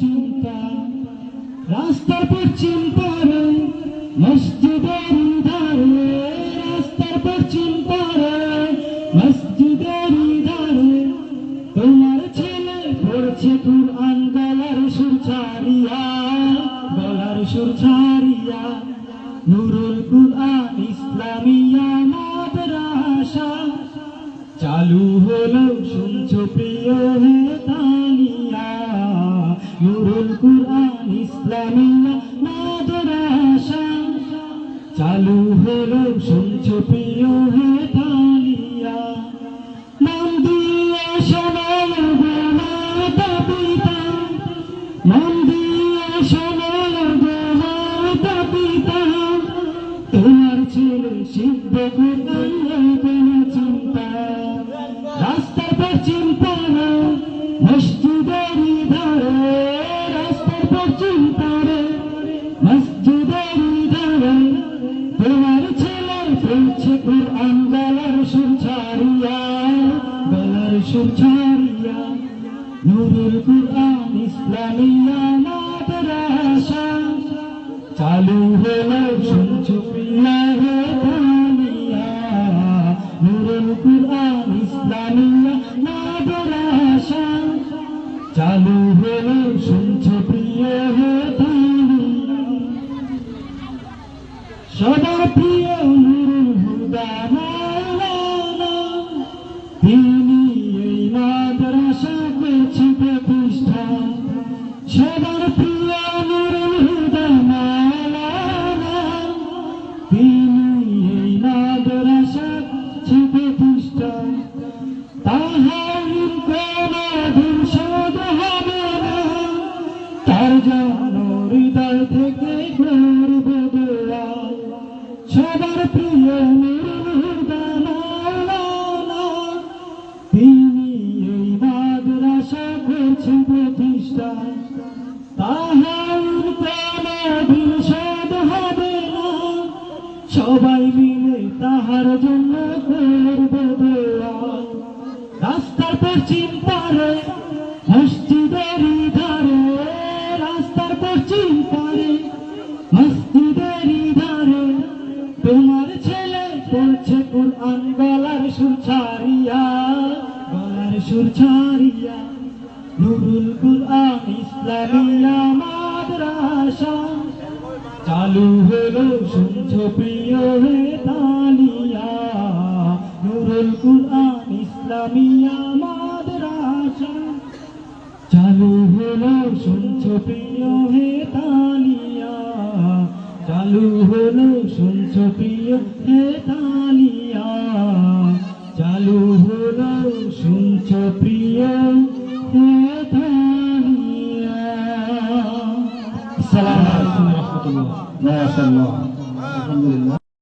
চিন্তা। রাস্তার ধারে রাস্তার ছেলে পড়ছে কুরআন, গলার সুর ছাড়িয়া, গলার সুর ছাড়িয়া, নুরুল কুরআন চালু হলো শুনছো প্রিয় কুরআন ইসলামিয়া চালু হলো শুনছো প্রিয় হে নাম দিয়ে নাম ছাড়িয়া নুরুল কুরআন ইসলামিয়া মাদ্রাসা চালু হলো চালু হলো শুনছো প্রিয় সদা প্রিয় তিনি এই মাদ্রাসা করছে প্রতিষ্ঠা। সবার প্রিয় যেন হৃদয় থেকে করবে দোয়া তিনি এই মাদ্রাসা করছেন প্রতিষ্ঠা তাহার শোধ হবে না। সবাই মিলে তাহার পড়ছে কোরআন গলার সুর ছাড়িয়া, গলার সুর ছাড়িয়া, নুরুল কুরআন ইসলামিয়া মাদ্রাসা চালু হলো, শুনছো প্রিয় হে তালিয়া নুরুল কুরআন ইসলামিয়া মাদ্রাসা চালু হলো, শুনছো প্রিয় হে তালিয়া চালু হলো শুনছ প্রিয় হে তালিয়া চালু হলো শুনছ প্রিয় হে তালিয়া আসসালামু আলাইকুম রহমতুল্লাহ। মাশাআল্লাহ